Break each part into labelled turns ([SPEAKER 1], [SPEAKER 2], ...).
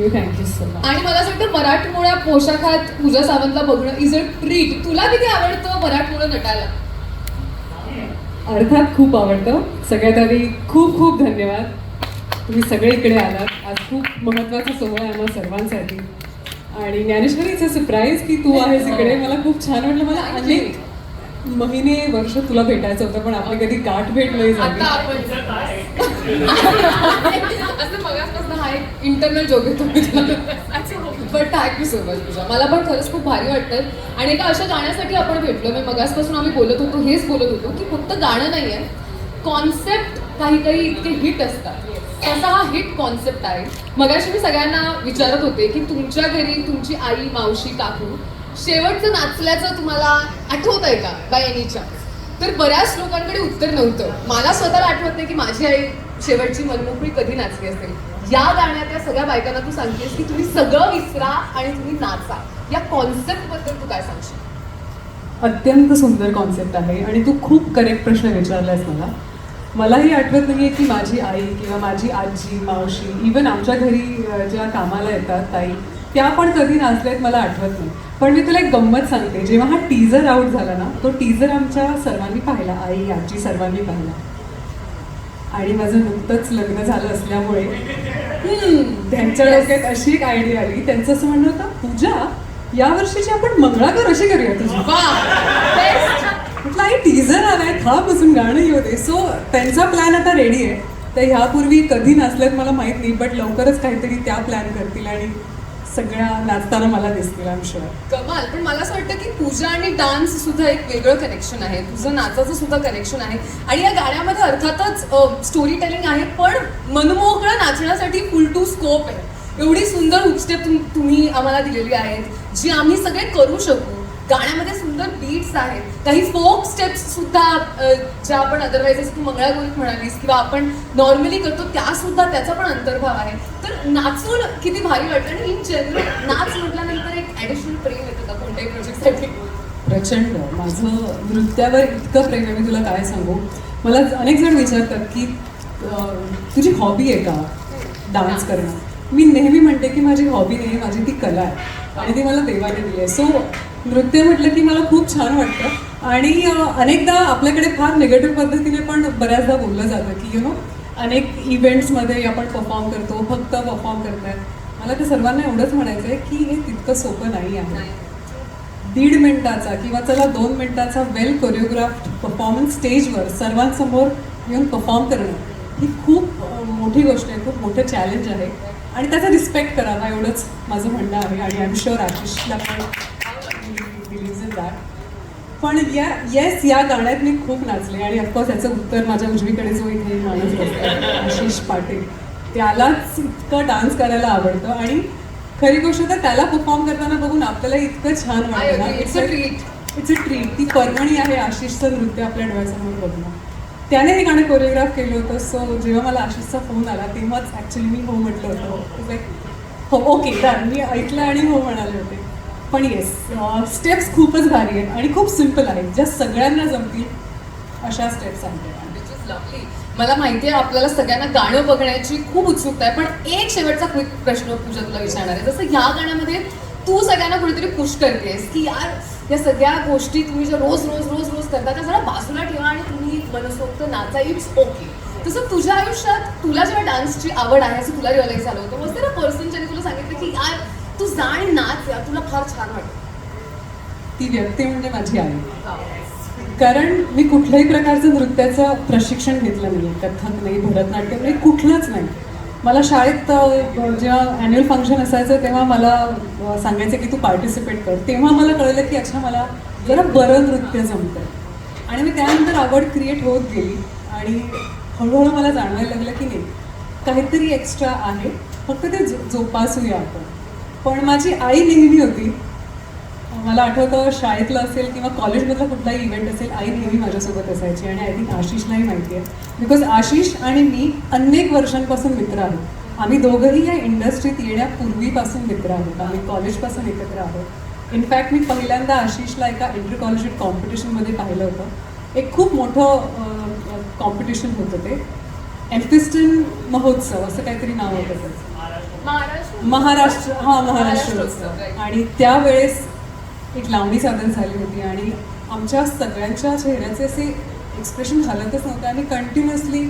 [SPEAKER 1] Thank you thank you so much
[SPEAKER 2] आणि मला असं वाटतं मराठमोळ्या पोशाखात पूजा सावंतला बघणं इज अ ट्रीट तुला किती आवडतं मराठमोळं नटायला?
[SPEAKER 1] अर्थात खूप आवडतं. सगळ्यात आधी खूप खूप धन्यवाद. तुम्ही सगळे इकडे आलात. आज खूप महत्त्वाचा सोहळा आहे आम्हा सर्वांसाठी. आणि ज्ञानेश्वरीचं सरप्राईज की तू आहेस इकडे. मला खूप छान वाटलं. मला अनेक महिने वर्ष तुला भेटायचं होतं पण आपली कधी गाठ भेट नाही झाली
[SPEAKER 2] आता आपण असं मगासपासून हा एक इंटरनल जोक येतो पण थँक्यू सो मच पूजा मला पण खरंच खूप भारी वाटतं आणि एका अशा गाण्यासाठी आपण भेटलो. मी मगासपासून आम्ही बोलत होतो हेच बोलत होतो की फक्त गाणं नाही आहे कॉन्सेप्ट काही काही इतके हिट असतात. तसा हा हिट कॉन्सेप्ट आहे. मगाशी मी सगळ्यांना विचारत होते की तुमच्या घरी तुमची आई मावशी काकू शेवटचं नाचल्याचं तुम्हाला आठवत आहे का बाय एनी चान्स तर बऱ्याच लोकांकडे उत्तर नव्हतं. मला स्वतःला आठवत नाही की माझी आई शेवटची मनमोकळी कधी नाचली असेल. या गाण्यात या सगळ्या बायकांना तू सांगतेस की तुम्ही सगळं विसरा आणि तुम्ही नाचा. या कॉन्सेप्टबद्दल तू काय सांगशील?
[SPEAKER 1] अत्यंत सुंदर कॉन्सेप्ट आहे आणि तू खूप करेक्ट प्रश्न विचारलास मला. मलाही आठवत नाही आहे की माझी आई किंवा माझी आजी मावशी इवन आमच्या घरी ज्या कामाला येतात ताई त्या पण कधी नाचल्यात मला आठवत नाही. पण मी तुला एक गंमत सांगते. जेव्हा हा टीजर आउट झाला ना तो टीजर आमच्या सर्वांनी पाहिला आई आजी सर्वांनी पाहिला. आणि माझं नुकतंच लग्न झालं असल्यामुळे त्यांच्या डोक्यात अशी एक आयडिया आली त्यांचं असं म्हणणं होतं पूजा या वर्षीची आपण मंगळागौर अशी करूया तुझी. म्हटलं आई टीजर आलाय था बसून गाणं येऊ दे. सो त्यांचा प्लॅन आता रेडी आहे. तर ह्यापूर्वी कधी नाचल्यात मला माहीत नाही बट लवकरच काहीतरी त्या प्लॅन करतील आणि सगळ्या नाचताना मला दिसतील आम शुअर
[SPEAKER 2] कमाल. पण मला असं वाटतं की पूजा आणि डान्स सुद्धा एक वेगळं कनेक्शन आहे. तुझं नाचाचं सुद्धा कनेक्शन आहे. आणि या गाण्यामध्ये अर्थातच स्टोरी टेलिंग आहे पण मनमोकळं नाचण्यासाठी फुल टू स्कोप आहे. एवढी सुंदर हुकस्टेप तुम्ही आम्हाला दिलेली आहेत जी आम्ही सगळे करू शकू. गाण्यामध्ये सुंदर बीट्स आहेत. काही फोक स्टेप्स सुद्धा ज्या आपण अदरवाईज तू मंगळागौरीत म्हणालीस किंवा आपण नॉर्मली करतो त्या सुद्धा त्याचा पण अंतर्भाव आहे. तर नाचून किती भारी वाटतं आणि इन जनरल नाच म्हटल्यानंतर एक ॲडिशनल प्रेम येतं का कोणत्याही प्रोजेक्टसाठी
[SPEAKER 1] प्रचंड. माझं नृत्यावर इतकं प्रेम आहे मी तुला काय सांगू? मला अनेक जण विचारतात की तुझी हॉबी आहे का? डान्स करणं. मी नेहमी म्हणते की माझी हॉबी नाही आहे माझी ती कला आहे. आणि ती मला देवाने दिली आहे. सो नृत्य म्हटलं की मला खूप छान वाटतं. आणि अनेकदा आपल्याकडे फार निगेटिव्ह पद्धतीने पण बऱ्याचदा बोललं जातं की यु नो अनेक इव्हेंट्समध्ये आपण परफॉर्म करतो फक्त परफॉर्म करताय. मला ते सर्वांना एवढंच म्हणायचं आहे की हे तितकं सोपं नाही आहे. दीड मिनिटाचा किंवा चला दोन मिनिटाचा वेल कोरिओग्राफ परफॉर्मन्स स्टेजवर सर्वांसमोर येऊन परफॉर्म करणं ही खूप मोठी गोष्ट आहे खूप मोठं चॅलेंज आहे. आणि त्याचा रिस्पेक्ट करावा एवढंच माझं म्हणणं आहे. आणि आय एम शुअर आशिषला पण बिलीव्ज इन दॅट पण या येस या गाण्यात मी खूप नाचले आणि ऑफकोर्स याचं उत्तर माझ्या उजवीकडे जो इथे माणूस बसतो आशिष पाटील त्यालाच इतकं डान्स करायला आवडतं आणि खरी गोष्ट तर त्याला परफॉर्म करताना बघून आपल्याला इतकं छान वाटतं ना.
[SPEAKER 2] It's a treat.
[SPEAKER 1] It's a treat ती पर्वणी आहे आशिषचं नृत्य आपल्या डोळ्यासमोर बघणं. त्याने हे गाणं कोरिओग्राफ केलं होतं सो जेव्हा मला आशिषचा फोन आला तेव्हाच ॲक्च्युली मी हो म्हटलं होतं. लाईक हो ओके डन मी ऐकलं आणि हो म्हणाले होते. पण येस स्टेप्स खूपच भारी आहेत आणि खूप सिंपल आहेत. ज्या सगळ्यांना जमतील अशा स्टेप्स आहेत
[SPEAKER 2] मला माहिती आहे आपल्याला सगळ्यांना गाणं बघण्याची खूप उत्सुकता आहे पण एक शेवटचा क्विक प्रश्न पूजा तुला विचारणार आहे. जसं ह्या गाण्यामध्ये तू सगळ्यांना कुठेतरी पुश करतेस की यार या सगळ्या गोष्टी तुम्ही ज्या रोज रोज रोज रोज करता त्या जरा बाजूला ठेवा आणि तुम्ही मनसोक्त नाचा इट्स ओके तसं तुझ्या आयुष्यात तुला जेव्हा डान्सची आवड आहे असं तुला रिअलाईज झालं होतं मग ना पर्सन ज्याने तुला सांगितलं की यार तू जा आणि नाच यार तुला फार छान वाटतं.
[SPEAKER 1] ती व्यक्ती म्हणजे माझी आई. कारण मी कुठल्याही प्रकारचं नृत्याचं प्रशिक्षण घेतलं नाही कथक नाही भरतनाट्यम नाही कुठलंच नाही. मला शाळेत जेव्हा ॲन्युअल फंक्शन असायचं तेव्हा मला सांगायचं की तू पार्टिसिपेट कर. तेव्हा मला कळलं की अच्छा मला जरा बरं नृत्य जमतं आणि मी त्यानंतर आवड क्रिएट होत गेली आणि हळूहळू मला जाणवायला लागलं की नाही काहीतरी एक्स्ट्रा आहे. फक्त ते जोपासूया आपण. पण माझी आई नेहमी होती. मला आठवतं शाळेतलं असेल किंवा कॉलेजमधला कुठलाही इव्हेंट असेल आई नेहमी माझ्यासोबत असायची आणि आय थिंक आशिषलाही माहिती आहे. बिकॉज आशिष आणि मी अनेक वर्षांपासून मित्र आहोत. आम्ही दोघंही या इंडस्ट्रीत येण्यापूर्वीपासून मित्र आहोत. आम्ही कॉलेजपासून एकत्र आहोत. इनफॅक्ट मी पहिल्यांदा आशिषला एका इंटर कॉलेजिएट कॉम्पिटिशनमध्ये पाहिलं होतं. एक खूप मोठं कॉम्पिटिशन होतं ते. एम्फिस्टन महोत्सव असं काहीतरी नाव होतं त्याचं
[SPEAKER 2] महाराष्ट्र?
[SPEAKER 1] महाराष्ट्र हा महाराष्ट्र उत्सव. आणि त्यावेळेस एक लावणी सादर झाली होती आणि आमच्या सगळ्यांच्या चेहऱ्याचे असे एक्सप्रेशन हलतच नव्हते आणि कंटिन्युअसली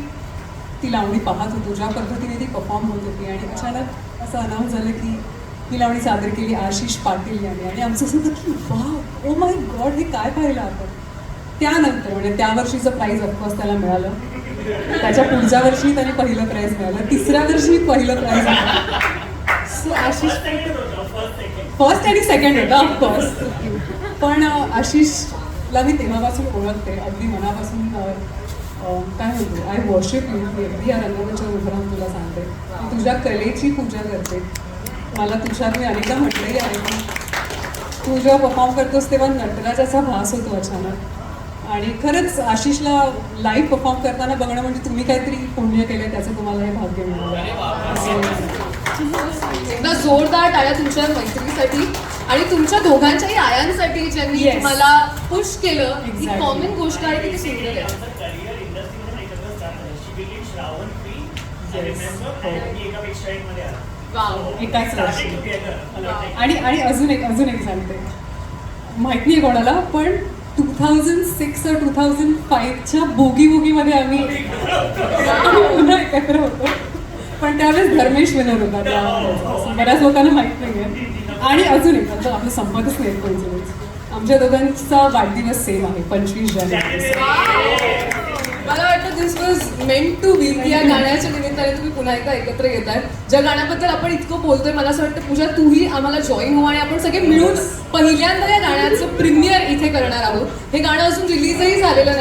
[SPEAKER 1] ती लावणी पाहत होतो ज्या पद्धतीने ती परफॉर्म होत होती. आणि अचानक असं अनाऊन्स झालं की ही लावणी सादर केली आशिष पाटील यांनी. आणि आमचं असं होतं की वा ओ माय गॉड हे काय पाहिलं आपण? त्यानंतर म्हणजे त्या वर्षीचं प्राईज ऑफकोर्स त्याला मिळालं. त्याच्या पुढच्या वर्षी त्याने पहिलं प्राईज मिळालं. तिसऱ्या वर्षी पहिलं प्राईज मिळालं. सो आशिष फर्स्ट आणि सेकंड होता ऑफकोर्स पण आशिषला मी तेव्हापासून ओळखते. अगदी मनापासून काय म्हणतो? आय वॉशिप यू मी अगदी या रंगमंचावर उभं तुला सांगते. तुझ्या कलेची पूजा करते. मला तुझ्यात मी अनेकदा म्हटलेली आहे तू जेव्हा परफॉर्म करतोस तेव्हा नटराजाचा भास होतो अचानक. आणि खरंच आशिषला लाईव्ह परफॉर्म करताना बघणं म्हणजे तुम्ही काहीतरी पुण्य केलं त्याचं तुम्हाला हे भाग्य मिळालं.
[SPEAKER 2] एकदा जोरदार टाळ्या तुमच्या मैत्रिणीसाठी आणि तुमच्या दोघांच्याही आयांसाठी ज्यांनी. तुम्हाला पुश केलं ही. कॉमन गोष्ट आहे की ती सुंदर आहे.
[SPEAKER 1] हो. एकाच आणि आणि अजून एक अजून एक सांगते. माहीत नाही कोणाला पण two thousand six two thousand फाईव्हच्या बोगी बोगीमध्ये आम्ही आम्ही पुन्हा एकत्र होतो. पण त्यावेळेस धर्मेश विनर होता. त्या बऱ्याच लोकांना माहीत नाही आहे आणि अजून एक आता आपलं संपतच नाही कोणचं. आमच्या दोघांचा वाढदिवस सेम आहे पंचवीस जानेवारी.
[SPEAKER 2] This was meant to be या गाण्याच्या निमित्ताने तुम्ही पुन्हा एकदा एकत्र येत आहे ज्या गाण्याबद्दल आपण इतकं बोलतोय मला असं वाटतं पूजा तूही आम्हाला जॉईन हो आणि आपण सगळे मिळून पहिल्यांदा या गाण्याचं प्रीमियर इथे करणार आहोत. हे गाणं अजून रिलीजही झालेलं नाही.